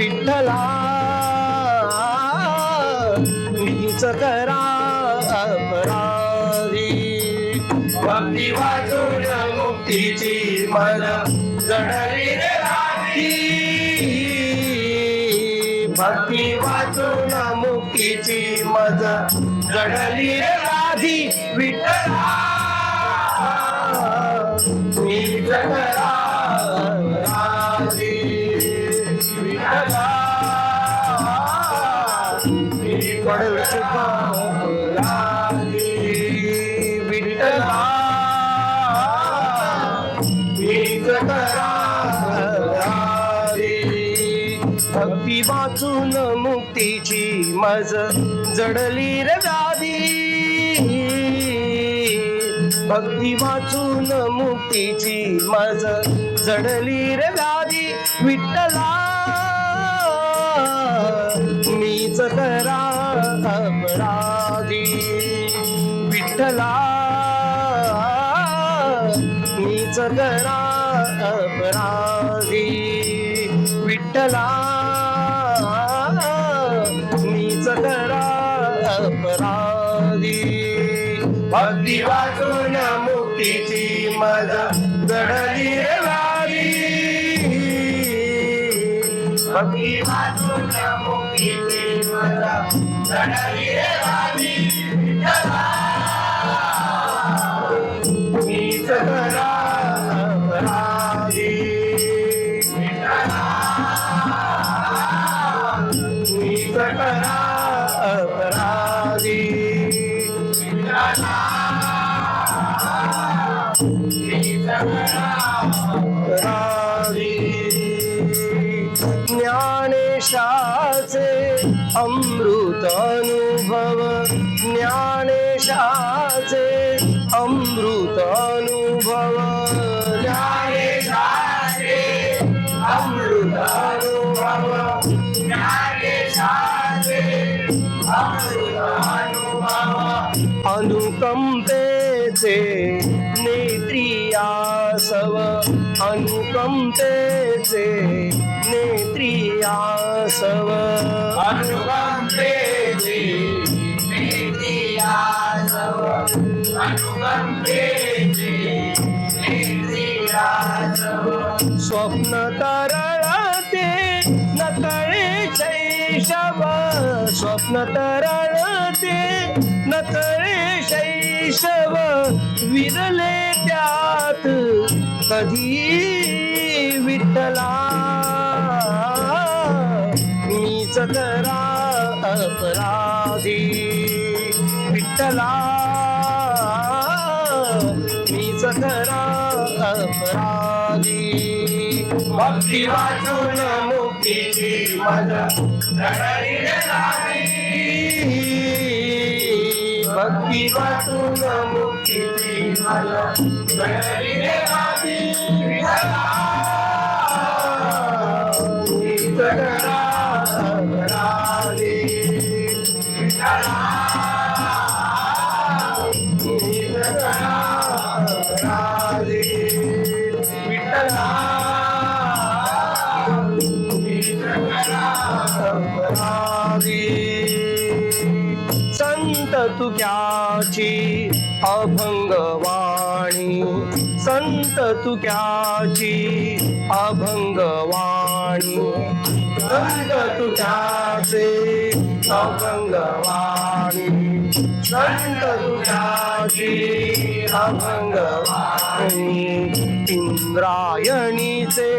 विठ्ठला. मीच करा अपराधी भक्ती वाचून मुक्तीची मन चढली रे राधी भक्ती वाचून मुक्तीची मज चढली रे राधी विठ्ठला. भक्ती वाचून मुक्तीची मज जडली रे भक्ती वाचून मुक्तीची मज जडली रे गादी विठ्ठला मीच करा विठ्ठला मीच करा अपराधी विठ्ठला. मीच करा अपराधी भक्ती वाचून मुक्तीची मजा जडली रे वारी. भक्ती वाचून मुक्तीची मजा जडली ज्ञानेशाचे अमृत अनुभव. ज्ञानेशाचे अमृत अनुभव. ज्ञानेशाचे अमृत अनुभव. ज्ञानेशाचे अमृत अनुभव. अनुकंपेचे अनुकंपेचे नेत्रियासव अनुकंपेचे नेत्रियासव अनुकंपेचे नेत्रियासव स्वप्न तरळते नकळे शैशव. स्वप्न तरळते नकळे शैशव. विरले त्यात कधी विठ्ठला मीच करा अपराधी. विठ्ठला मीच करा अपराधी. भक्ती वाचून मुक्तीची मजा भक्ती वाचून मुक्तीची मजा संत तुक्याची अभंगवाणी. संत तुक्याची अभंगवाणी. संत तुक्याचे अभंगवाणी. संत अभंगवाणी इंद्रायणीचे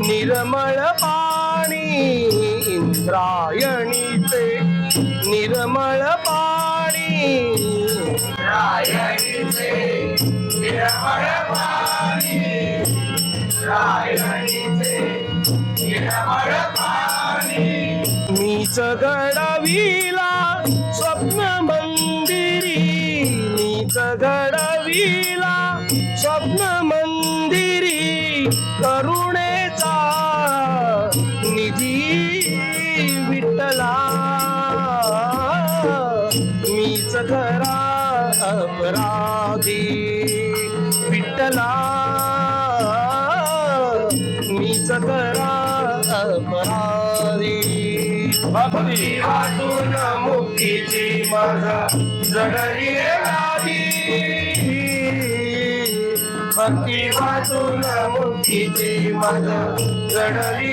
निर्मळ पाणी इंद्रायणीचे निर्मळ पाणी. इंद्रायणीचे निर्मळ पाणी इंद्रायणीचे निर्मळ पाणी. मीच घडविला निधी विठ्ठला मीच खरा अपराधी विठ्ठला मीच खरा अपराधी. भक्ती वाचून मुक्तीची माझा जडली भक्ती वाचून मुक्तीची माझा जडली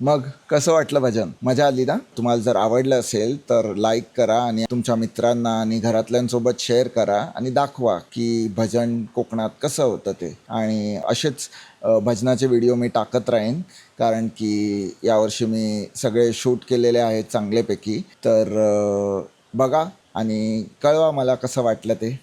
मग कसं वाटलं भजन? मजा आली ना? तुम्हाला जर आवडलं असेल तर लाईक करा आणि तुमच्या मित्रांना आणि घरातल्यांसोबत शेअर करा आणि दाखवा की भजन कोकणात कसं होतं ते. आणि असेच भजनाचे व्हिडिओ मी टाकत राहीन. कारण की यावर्षी मी सगळे शूट केलेले आहेत चांगल्यापैकी. तर बघा आणि कळवा मला कसं वाटलं ते.